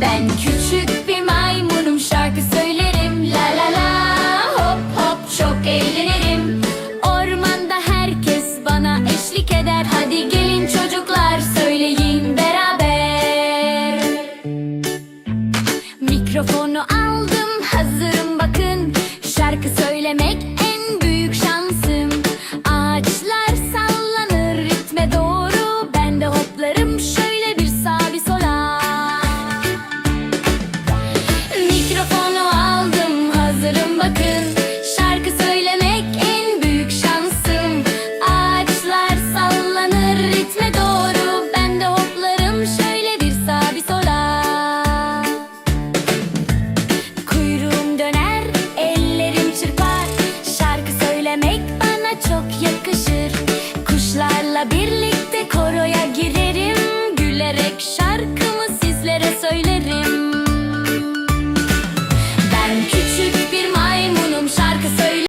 Ben küçük bir maymunum şarkı söylerim. La la la hop hop çok eğlenirim. Ormanda herkes bana eşlik eder. Hadi gelin çocuklar söyleyin beraber. Mikrofonu aldım hazırım koroya girerim. Gülerek şarkımı sizlere söylerim.